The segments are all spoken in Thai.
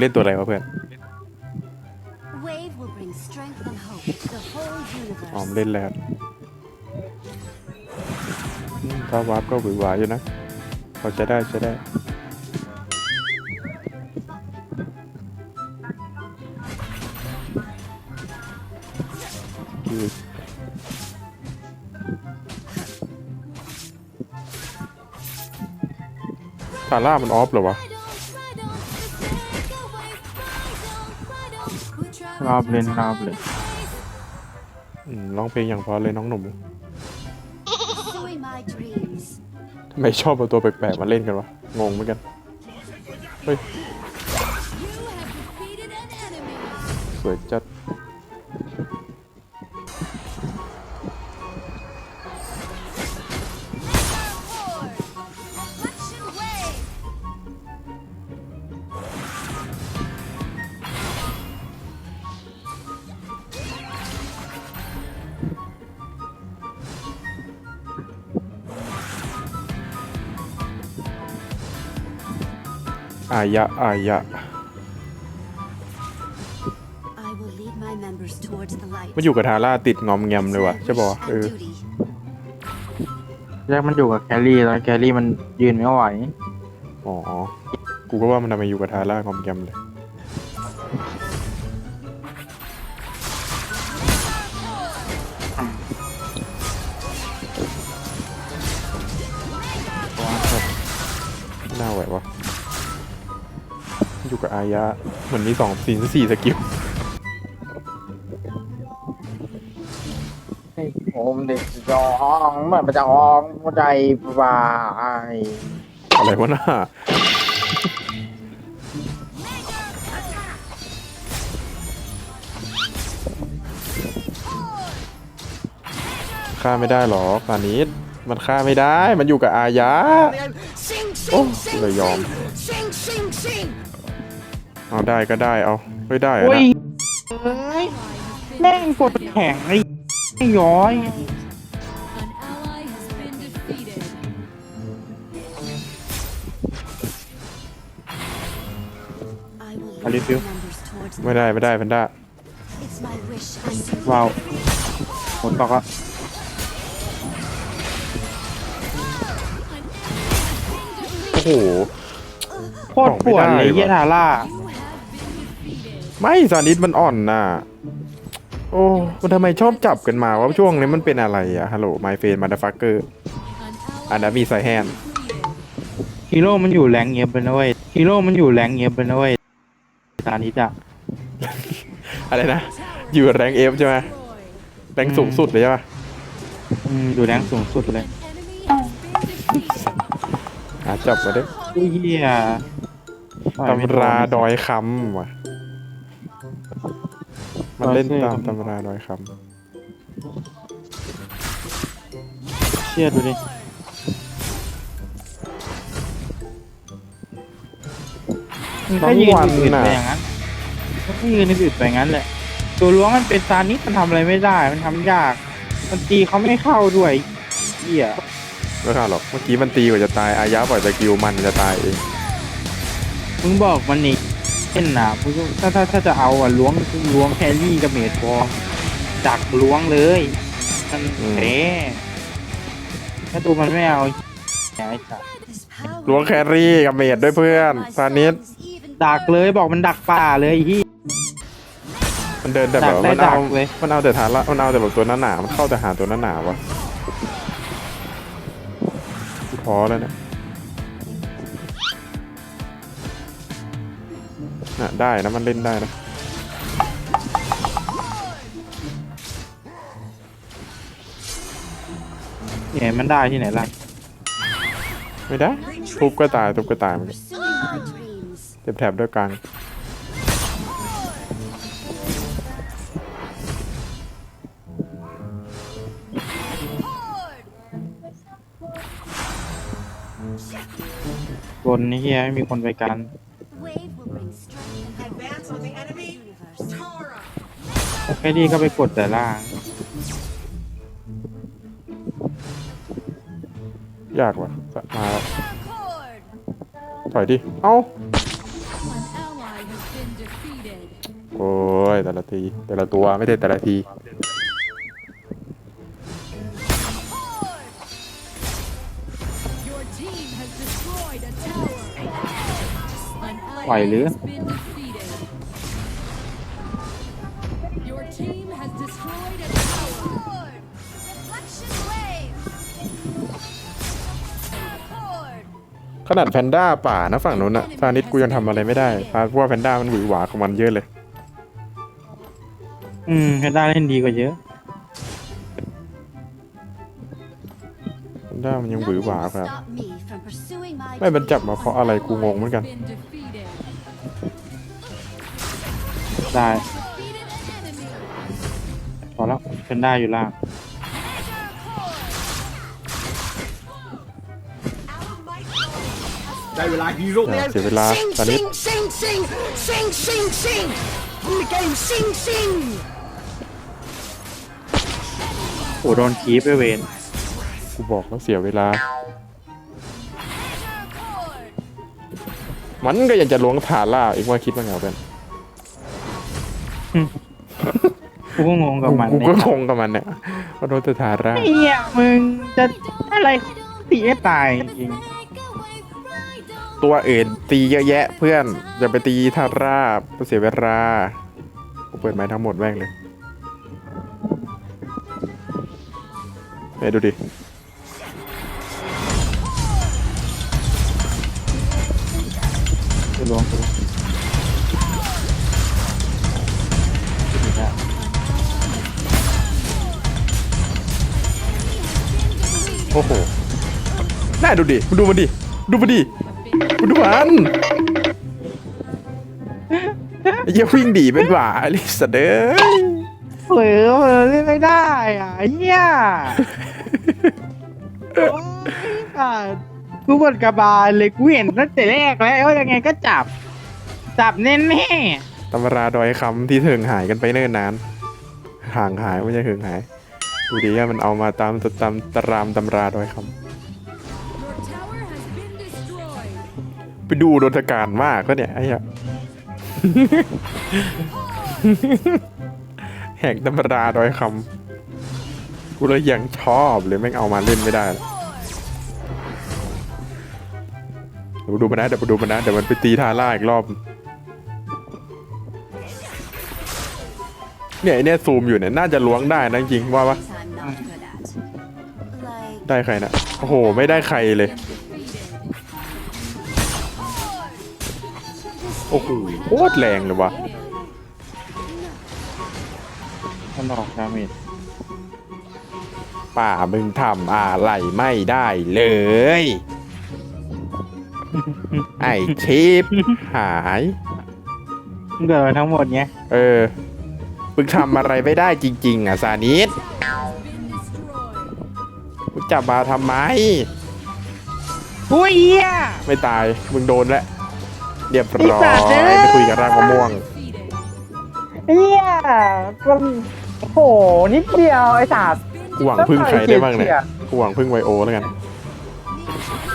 มึงเล่นตัวอะไรวะเพื่อน Wave will bring strength and hope to the whole อ๋อม universe. เล่นแล้วอืมถ้าวาร์ปก็หวือหวาอยู่นะพอจะได้จะได้ คือซาร่ามันออฟเหรอวะ รอบเล่นรอบเลยอืมร้องเพลงอย่างเพอเลยน้องหนุ่ม Pursue my dreams. ทำไมชอบเอาตัวแปลกๆมาเล่นกันวะ งงเหมือนกัน เฮ้ย You have defeated an enemy. สวยจัด อายะ อายะ I will lead my members towards the light. มาอยู่กับทาร่าติดงอมแงมเลยว่ะใช่ป่ะ And เออ duty. แรกมันอยู่กับแครี่แล้วแครี่มันยืนไม่ไหว อ๋อ กูก็ว่ามันทำไมอยู่กับทาร่างอมแงมเลย อยู่กับอายะเหมือนมีสองสี่สี่สกิลผมเด็กจองเหมือนมันจะห้องหัวใจวายอะไรวะน่าฆ่าไม่ได้หรอกตอนนี้มันฆ่าไม่ได้ มันอยู่กับอายะ โอ้เลยยอม เอาได้ก็ได้เอาไม่ได้อะโอ้ยนะเอ้ยแม่งกดแข็งไอ้ไอ้ย้อย An ally has been defeated. I will How do you lead my feel? members towards the ไม่ได้ไม่ได้แพนด้า It's my wish and duty. ว้าวหมดตอกอะโอ้โห โคตรปวดเลยเหี้ยทาร่า ไม่ซานิสมันอ่อนน่ะ โอ้มันทำไมชอบจับกันมาว่าช่วงนี้มันเป็นอะไรอะฮัลโหลไมเฟนมาดฟักเกอร์อันนั้นมีสายแฮนด์ฮีโร่มันอยู่แรงเงียบไปนะเว้ยฮีโร่มันอยู่แรงเงียบไปนะเว้ยตานี้จะอะไรนะ อยู่แรงเอฟใช่ไหมแรงสูงสุดเลยใช่ปะอืมอยู่แรงสูงสุดเลยหาจับมาดิอุ้ยเหี้ยต่อยไม่โดนตำราดอยคำว่ะ มันเล่นตามตำราดอยคเชี่ยดูดิมันำก็ทั้งยืนวันอืดๆน่ะไปอย่างนั้นมันก็ยืนอืดๆไปอย่างนั้นแหละ ตัวล้วงมันเป็นซานิสมันทำอะไรไม่ได้ มันทำยาก มันตีเขาไม่เข้าด้วยเหี้ยไม่ค่ะหรอก เมื่อกี้มันตีกว่าจะตาย อายะปล่อยสกิลมันจะตายเอง มึงบอกมันนี่ เล่นนะมึงก็ถ้าถ้าถ้าจะเอาอะล้วงล้วงแครี่กับเมดบอลดักล้วงเลยมันอืมเท่ถ้าตัวมันไม่เอาไอ้สัส This power ล้วงแครี่กับเมดด้วยเพื่อน my ซานิส sons even ดักเลยบอกมันดักป่าเลยที่มันเดินแต่แบบดักได้มันเอาดักเลยมันเอาแต่ฐานละมันเอาแต่แบบตัวหน้าหนามันเข้าแต่หาตัวหน้าหนาวะกูท้อแล้วเนี่ย น่ะได้นะมันเล่นได้นะเนี่ยมันได้ที่ไหนล่ะ ไม่ได้ทุบก็ตายทุบก็ตายมัน pursuing my dreams. เจ็บแถบด้วยกลางบนนี่เฮียไม่มีคนไปกัน แค่นี้ก็ไปกดแต่ล่าง ยากว่ะมาแล้ว Accord. ถอยดิ เอ้า An ally has โอ้ย แต่ละที แต่ละตัวไม่ใช่แต่ละที Your team has destroyed a tower. An ไหวหรือ ขนาดแพนด้าป่านะฝั่งนู้นอะซานิดกูยังทำอะไรไม่ได้เพราะว่าแพนด้ามันหวือหวาของมันเยอะเลย อืมแพนด้าเล่นดีกว่าเยอะแพนด้ามันยังหวือหวาครับ Stop me from pursuing my ไม่มันจับมาเพราะอะไรกูงงเหมือนกัน Been defeated. ได้ Defeated an enemy. พอแล้วแพนด้าอยู่ล่าง ได้เวลาฮีโร่อย่าเสียเวลาซานิด Sing, sing, sing, sing, sing. In the game, sing, sing. โอ้โดนคีบไปเวนกูบอกแล้วเสียเวลา มันก็ยังจะล้วงฐานล่าอีกว่าคิดว่าไงวะเพื่อนกูก็งงกับมันกูเนี่ก็ยคงกับมันเนี่ยว่าโดนแต่ฐานล่า ไอ้เหี้ยมึงจะอะไรตีให้ตายจริง ตัวอื่นตีเยอะแยะเพื่อน อย่าไปตีฐานราบเสียเวลากูเปิดไม้ทั้งหมดแม่งเลยเฮ้ดูดิจะล้วงกูโอ้โห น่าดูดิมึงดูมันดิ ดูมันดิ มึงดูมันไอ้เหี้ยวิ่งดีเป็นหว่าไอ้ลิสเด้อเผลอเผลอเล่นไม่ได้อะไอ้เหี้ยโอ้ยอะกูบดกระบาลเลยกูเห็นตั้งแต่แรกแล้วว่ายังไงก็จับ จับแน่แน่ตำราดอยคำที่เถิงหายกันไปเนิ่นนาน ห่างหายไม่ใช่เถิงหาย ดูดิว่ามันเอามาตามตามตารามตำราดอยค Your ไปดูโดนตการมากก็เนี่ยไอ้เหี้ย แหกตำราดอยคำกูเลยยังชอบเลยแม่งเอามาเล่นไม่ได้ละเดี๋ยวดูมันนะเดี๋ยวดูมันนะเดี๋ยวมันไปตีทาร่าอีกรอบ เนี่ยไอเนี่ยซูมอยู่เนี่ยน่าจะล้วงได้นะจริงว่าปะ ได้ใครนะโอ้โห ไม่ได้ใครเลย โอ้โหโคตรแรงเลยวะมันออกดาเมจป่ามึงทำอะไรไม่ได้เลย ไอชิปหายมึงเกิดมาทั้งหมดไงเออ มึงทำอะไรไม่ได้จริง ๆ อะ ซานิส Been destroyed. มึงจับมาทำไม อุ้ยเหี้ยไม่ตาย มึงโดนแล้ว เรียบร้อไอ้สัตว์เอ้ยยไปคุยกับร่างมะม่วง Defeated. เหี้ยมันโอ้โห นิดเดียวไอ้สัตว์กูหวังพึ่งใครได้บ้างเนี่ยกูหวังพึ่งไวโอแล้วกัน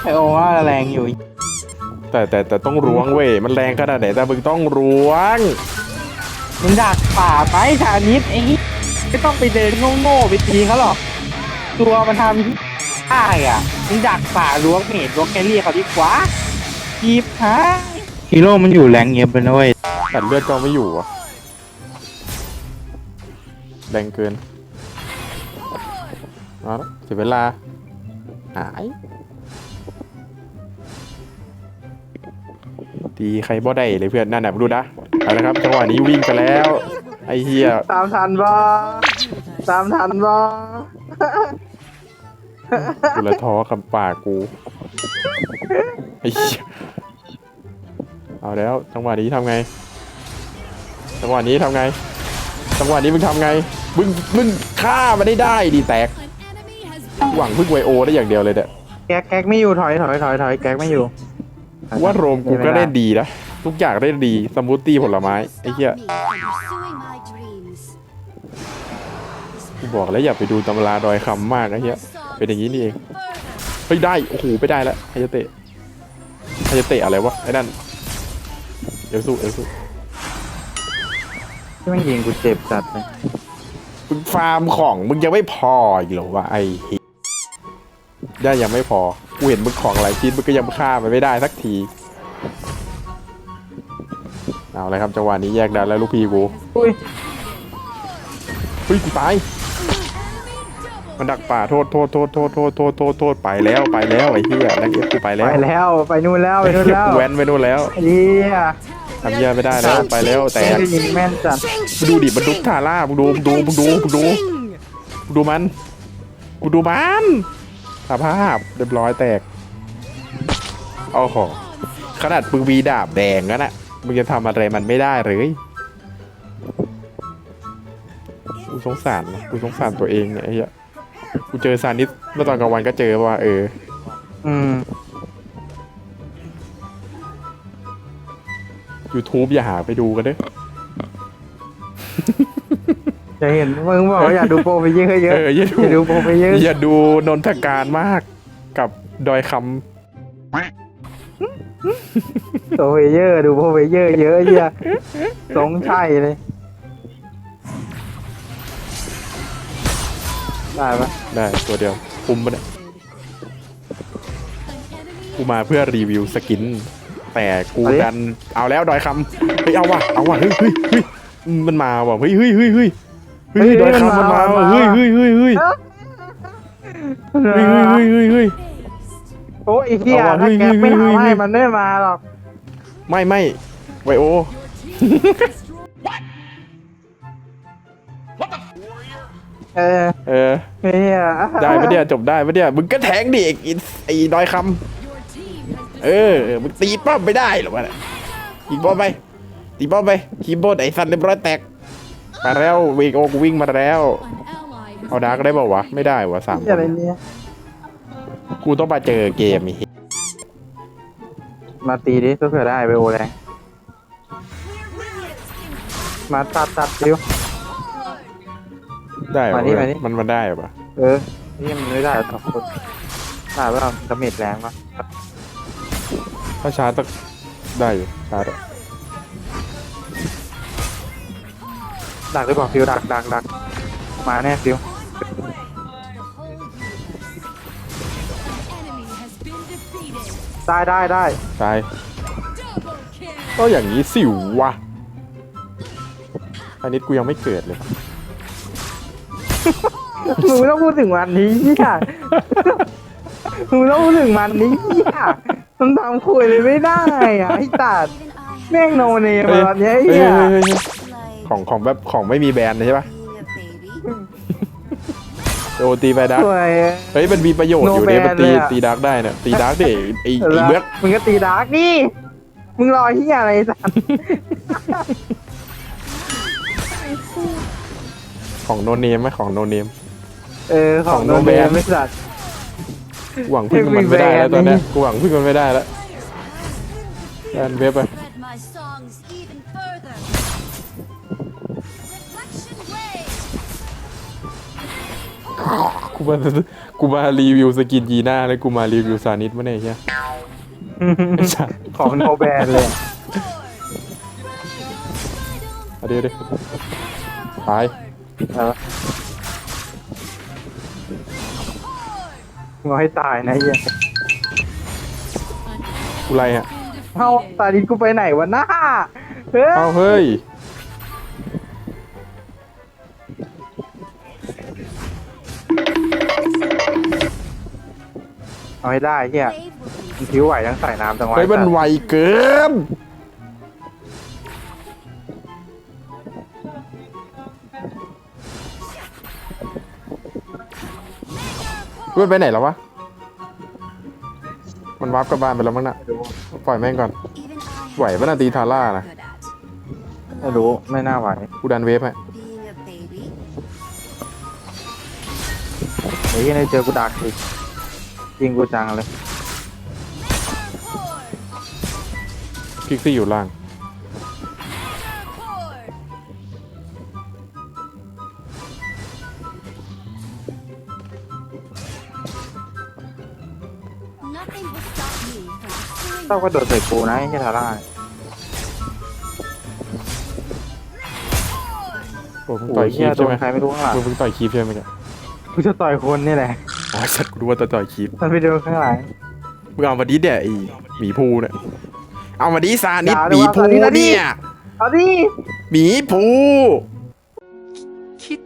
ไอโอว่าแรงอยู่ แต่แต่แต่ต้องล้วงเว้ย มันแรงขนาดไหนแต่มึงต้องล้วง มึงดักป่าไปชานิดไอ้เหี้ยไม่ต้องไปเดินโง่ๆไปตีเขาหรอก ตัวมันทำได้อะ มึงดักป่าล้วงเมดล้วงแครี่เขาดีกว่าจีบฮะ ฮีโร่มันอยู่แรงเงียบไปนะเว้ยตัดเลือดก็ไม่อยู่อะแรงเกินเอาละเสียเวลา หาย ตีใครบ่ได้เลยเพื่อนนั่นแหละดูนะเอาละครับจังหวะนี้วิ่งกันแล้ว ไอ้เฮียตามทันบ่ตามทันบ่กูละท้อคำปากกูไอ้เหี้ย เอาแล้วจังหวะนี้ทำไง จังหวะนี้ทำไง จังหวะนี้มึงทำไง มึงมึงฆ่ามันได้ได้ดีแตก An enemy has หวังพึ่งไวโอได้อย่างเดียวเลยเนี่ยแก๊กแก๊กไม่อยู่ถอยถอยถอยถอยแก๊กไม่อยู่ ว่าโรมกูก็เล่นดีนะทุกอย่างเล่นดีสมูทตี้ผลไม้ไอ้ stop เหี้ย me from pursuing my dreams. กูบอกแล้วอย่าไปดูตำราดอยคำมากไอ้เหี้ยเป็นอย่างนี้นี่เอง Further. เฮ้ยได้ โอ้โหไม่ได้แล้วใครจะเตะใครจะเตะอะไรวะไอ้นั่น เอลซูเอลซูที่มันยิงกูเจ็บจัดเลยมึงฟาร์มของมึงยังไม่พออีกเหรอวะไอ้เหี้ยได้ยังไม่พอกูเห็นมึงของหลายชิ้นมึงก็ยังฆ่ามันไม่ได้สักที เอาเลยครับจังหวะนี้แยกดันแล้วลูกพี่กูอุ้ย เฮ้ยกูตาย มันดักป่าโทษโทษโทษโทษโทษโทษโทษโทษไปแล้วไปแล้วไอ้เหี้ยนักเอฟกูไปแล้วไปแล้วไปนู่นแล้วไปนู่นแล้วกูแว้นไปนู่นแล้วเฮียทำเหี้ยไม่ได้แล้วไปแล้วแต่ม่ด้ยิงแม่นจัดมึงดูดิมันดุกทาร่ามึงดูมึงดูมึงดูมึงดูมึงดูมันกูดูมันสภาพเรียบร้อยแตกโอ้โหขนาดมึงมีดาบแดงก็นะมึงจะทำอะไรมันไม่ได้เลยกูสงสารนะกูสงสารตัวเองเนี่ยไอ้เหี้ย กูเจอซานิสเมื่อตอนกลางวันก็เจอว่า เออ อืม YouTube อย่าหาไปดูกันเด้อจะเห็นมึงบอกว่าอยากดูโปรไปเยอะเยเออะออย่าดูอย่าดูโปรไปเยอะอย่าดูนนทการมากกับดอยคโปรไปเยอะดูโปรไปเยอะเยอะเฮียสงชัยเลย ได้ปะำได้ตัวเดียวคุมมันยกูมาเพื่อรีวิวสกิน แต่กูดันเอาแล้วดอยคำเฮ้ยเอาว่ะเอาว่ะเฮ้ยเฮ้ยเฮ้ยมันมาว่ะเฮ้ยเฮ้ยเฮ้ยเฮ้ยเฮ้ยดอยคำมันมาว่ะเฮ้ยเฮ้ยเฮ้ยเฮ้ยเฮ้ยเฮ้ยเฮ้ยเฮ้ยเฮ้ยโอ้ยไอ้เฮียเอาว่ะถ้าแกไม่เฮ้ยเฮ้ยทำเฮ้ให้ยมันไม่มาหรอก ไม่ไม่ไวโอ เออเออ เฮียได้ปะเนี่ยจบได้ปะเนี่ยมึงก็แทงดิไอ้ไอ้ดอยคำ Your team has เออเออมึงตีป้อมไม่ได้หรอวะเนี่ยยิงป้อมไปตีป้อมไปคีย์บอร์ดไอ้สัตว์เรียบร้อยแตกมาแล้ววิ่งโอกูวิ่งมาแล้ว an ally has เอาดาร์กได้เปล่าวะไม่ได้วะสามเฮียอะไรเนี่ย กูต้องมาเจอเกมไอ้เหี้ยมาตีดิเผื่อได้ไปโอแรงมาตัดตัดดิว ได้เหรอมานี่มานี่ มันมันได้เหรอปะเออนี่มันไม่ได้หรอกสองคนได้ว่าดาเมจแรงปะถ้าชาร์จต้องได้อยู่ชาร์จอะดักหรือเปล่าฟิวดักดักดักมาแน่ฟิว enemy has been defeated. ได้ได้ได้ตาย Double kill. ก็อย่างนี้สิววะอันนี้กูยังไม่เกิดเลย มึงไม่ต้องพูดถึงวันนี้เฮียมึงไม่ต้องพูดถึงมันนี้เฮียมันทำคุยเลยไม่ได้อะไอ้ตัด Even I แม่งโนเนมเฮ้ยแบบเนี้ยเฮ้ยเฮียเฮ้ยเฮ้ยเฮ้ย like ของของแบบของไม่มีแบรนด์เลยใช่ปะ being a baby. โอตีไปดักสวยเฮ้ยมันมีประโยชน์อยู่เนี่ย No มันตี ban เลยอะตีดักได้เนี่ยตีดักดิไอ้ไอ้เบิร์กมึงก็ตีดาร์กดิมึงรอเฮียอะไรสัต ของโนเนมไหมของโนเนม เออของของโน No เบ Ban ไม่สัตว์กูหวังพึ่งมันไม่ได้แล้ว Every ตอนเนี้ย band กูหวังพึ่งมันไม่ได้แล้วแอนเว็บไป Spread my songs even further. Reflection wave. กูมากูมารีวิวสกินยีน่าแล้วกูมารีวิวซานิสมาเนี่ยใช่ของโนแบนเลยเอาดี๋ยวดิไปเออมึ งเอาให้ตายนะเฮียกูไรอะเอ้าตาดินกูไปไหนวะหน้าเฮ้ยเอาเฮ้ย เอาให้ได้เฮีย Wave will bring มันผิวไหวทั้งใส่น้ำจังหวะเฮ้ยมันไวเกิน เว้ยไปไหนแล้ววะ มันวาร์ปกลับบ้านไปแล้วมั้งน่ะ ปล่อยแม่งก่อน even I ไหวปะนาตีทาร่านะ good at ไม่รู้ไม่น่าไหวกูดันเวฟให้ being a baby. เฮ้ยในเจอกูดักอีกยิงกูจังเลยพิกซี่อยู่ล่าง องกระโดดใส่กูนะไอ้เฮียทาร่าโอ้มึงโอ้ต่อยยเฮีคียบโดใช่นไหมใครไม่รู้ข้างหลังมึงมึงต่อยคีบใช่ไหมเนี่ยกูจะต่อยคนนี่แหละอ๋อสัตว์กูรู้ว่าต่อยคีบมันไปโดนข้างหลัง มึงเอามาดิเดี๋ยไอหมีภูเนี่ยเอามาดิซานิดอย่าหมีภูเลยว่าซานิดนะดิเนี่ยเอาดิหมีภูคิด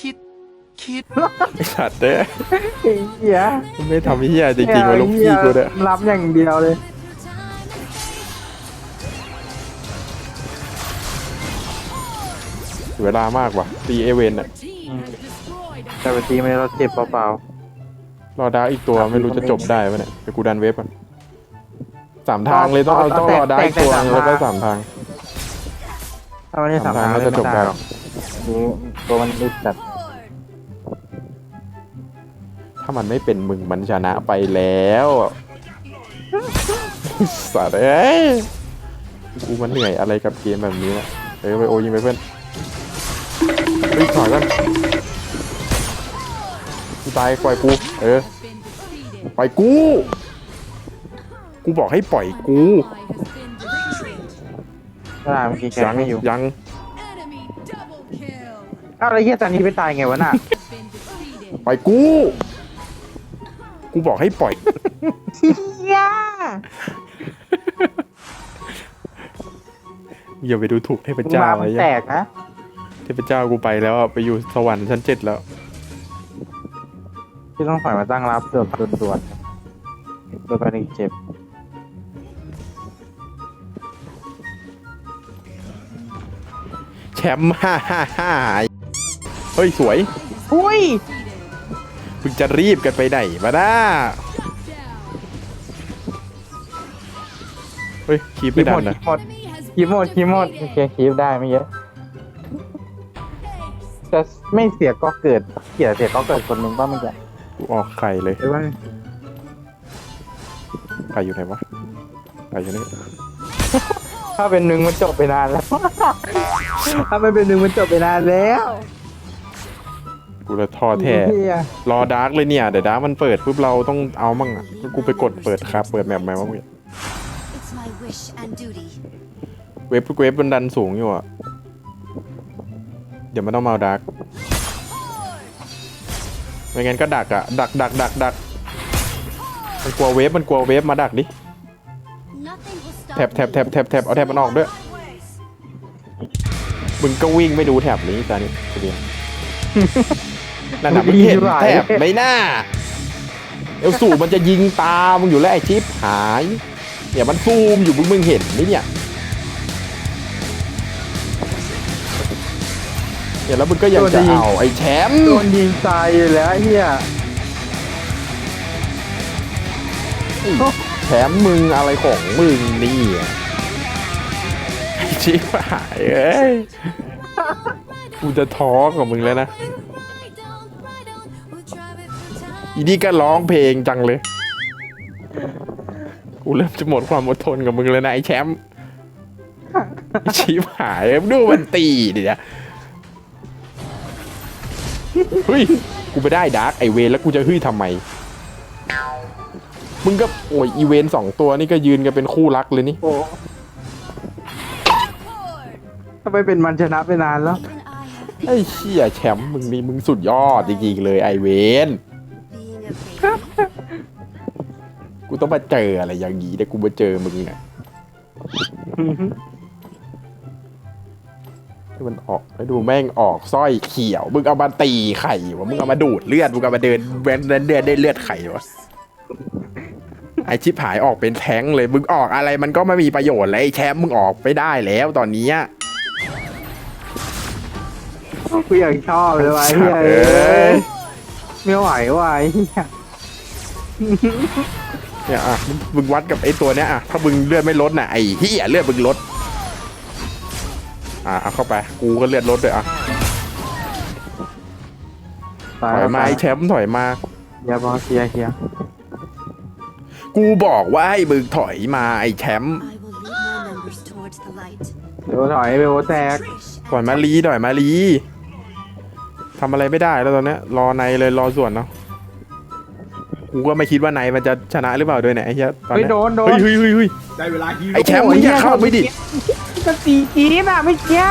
คิดคิดไอสัตว์เด้อไอ้เหี้ยมึงไม่ทำเฮียจริงๆวะลูกพี่กูเนี่ยรับอย่างเดียวเลย สียเวลามากว่ะตีเอเวนอะ Team has destroyed a แต่บางทีมันเราเจ็บเปล่า รอดาร์กอีกตัวไม่รู้จะจบได้ปะเนี่ยเดี๋ยวกูดันเว็บอะสามทางเลยต้องเอาต้องรอดาร์กอีกตัวนึงแล้วก็สามทางๆ ถ้ามันได้สามทางสามทางก็จะจบได้หรอกนี่ตัวมันอึดจัดถ้ามันไม่เป็นมึงมันชนะไปแล้วสัตว์เอ้ยกูมันเหนื่อยอะไรกับเกมแบบนี้นะเออไปโอยิงไปเพื่อน เฮ้ยถอยกันกูตายปล่อยกู เออ has been defeated. ปล่อยกู กูบอกให้ปล่อยกู Ally has been defeated. เวลาเมื่อกี้แกยังไม่อยู่ยัง Enemy double kill. อ้าวแล้วเฮียตอนนี้ไปตายไงวะน่ะ Has been defeated. ปล่อยกู กูบอกให้ปล่อยเฮียอย่าไปดูถูกเทพมึงเจ้ามาอะไรมันเงี้แตยกนะเทพเจ้ากูไปแล้วอะไปอยู่สวรรค์ชั้นเจ็ดแล้ว ที่ต้องฝ่ายมาตั้งรับเดือดด่วนๆโดนไปหนึ่งเจ็บแชมป์ฮ่าฮ่าฮ่าเฮ้ย สวยอุ้ยมึงจะรีบกันไปไหนมาด้า Down. เฮ้ยคีบคีไม่บดัหมนดนะคีบหมดคีบหมดคีบหมดโอเคคีบได้ไม่เยอะ จะไม่เสียก็เกิดเสียเสียก็เกิดคนหนึ่งบ้างมันจะกูออกไข่เลยหรือว่าไข่อยู่ไหนวะไข่อยู่นี่ถ้าเป็นหนึ่งมันจบไปนานแล้ว ถ้าไม่เป็นหนึ่งมันจบไปนานแล้วกูเลยทอแท้เหี้ยรอดาร์กเลยเนี่ยเดี๋ยวดาร์กมันเปิดปุ๊บเราต้องเอามั่งอะก็กูไปกดเปิดครับเปิดแมปไหมวะมึง It's my wish and duty. เว็บเว็บมันดันสูงอยู่อะ เดี๋ยวมันต้องมาเอาดาร์กไม่งั้นก็ดักอะดักดักดักดักมันกลัวเวฟมันกลัวเวฟมาดักดิ Nothing will stop แท็บแท็บแท็บแท็บแท็บเอาแท็บมันออกด้วยมึงก็วิ่งไม่ดูแท็บนี้ตานี่เรียนนั่นน่ะมึงเห็นแท็บไหม่น่าเอลสูมันจะยิงตามึงอยู่แล้วไอ้ชิปหายเนี่ยมันซูมอยู่มึงมึงเห็นไหมเนี่ย เนี่ยแล้วมึงก็ยังจะเอาไอ้แชมป์โดนยิงตายอยู่แล้วไอ้เฮียแชมป์มึงอะไรของมึงนี่อะไอ้ชิปหายเอ้ยกูจะท้อกับมึงแล้วนะ Why don't, why don't we try it for time? อีนี่ก็ร้องเพลงจังเลย กูเริ่มจะหมดความอดทนกับมึงเลยนะไอ้แชมป์ไอ้ชิบหายดูมันตีดิเนี่ย เฮ้ย กูไปได้ดาร์กไอเวนแล้วกูจะฮึ่ยทำไม มึงก็โอ้ยอีเวนสองตัวนี่ก็ยืนกันเป็นคู่รักเลยนี่ โอ้ถ้าไม่เป็นมันชนะไปนานแล้ว Even I have ไอ้เชี่ยแชมป์มึงนี่มึงสุดยอดจริงๆเลยไอเวน being a baby. กูต้องมาเจออะไรอย่างงี้แต่กูมาเจอมึงเนี่ย ให้มันออกแล้วดูแม่งออกสร้อยเขียว มึงเอามาตีไข่วะมึงเอามาดูดเลือด มึงเอามาเดินแวนเดินเลือดได้เลือดไข่วะไอชิปหายออกเป็นแท้งเลย มึงออกอะไรมันก็ไม่มีประโยชน์เลยไอ้แชมป์มึงออกไปได้แล้วตอนเนี้ยกูอยากชอบเลยว่ะไอ้เฮียเอ้ยไม่ไหวว่ะไอ้เฮียเนี่ยอะมึงมึงวัดกับไอ้ตัวเนี้ยอะถ้ามึงเลือดไม่ลดน่ะไอ้เฮียเลือดมึงลด อะเอาเข้าไป กูก็เลือดลดด้วยอะถอยมาไอ้แชมป์ถอยมา เฮียบอสเฮียเฮียกูบอกว่าให้มึงถอยมาไอ้แชมป์ I will lead my members towards the light. เดี๋ยวถอยไปโอแตก Trish ถอยมาลีถอยมาลีทำอะไรไม่ได้แล้วตอนเนี้ยรอในเลยรอส่วนเนาะ กูก็ไม่คิดว่าในมันจะชนะหรือเปล่าด้วยเนี่ยไอ้เหี้ยตอนเฮ้ยเนี้ยโดนโดน เฮ้ยเฮ้ยเฮ้ยเฮ้ยได้เวลาฮีไอ้แชมป์มึงอย่าเข้าไม่ดิ มันสีจี๊บอะไม่เชี่ย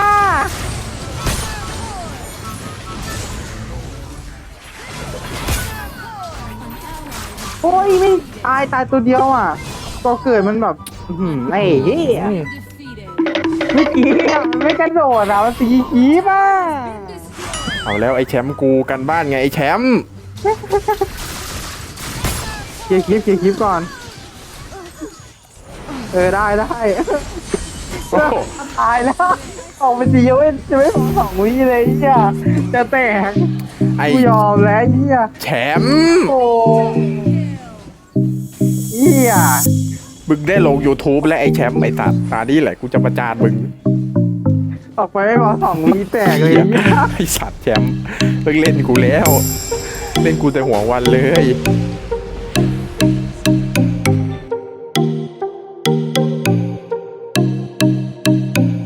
โอ้ยไม่ตายตายตัวเดียวอะตัวเกิดมันแบบไอ้เหี้ยไม่กรี้อะไม่กระโดดอะมันสีจี๊บอะเอาแล้วไอ้แชมป์กูกันบ้านไงไอ้แชมป์เคลียร์คลิปเคลียร์คลิปก่อน เออได้ได้ ตายแล้ว ออกไปตียังไม่จะไม่พอสองวิเลยเนี่ยจะแตกไอ้กูยอมแล้วเนี่ยแชมป์โอ้เหี้ยมึงได้ลง YouTube และไอ้แชมป์ไอ้สัตว์ตานี้แหละกูจะประจานมึงออกไปไม่พอสองวิแตกเลยเนี่ยไอ้สัตว์แชมป์มึงเล่นกูแล้ว เล่นกูแต่หัววันเลย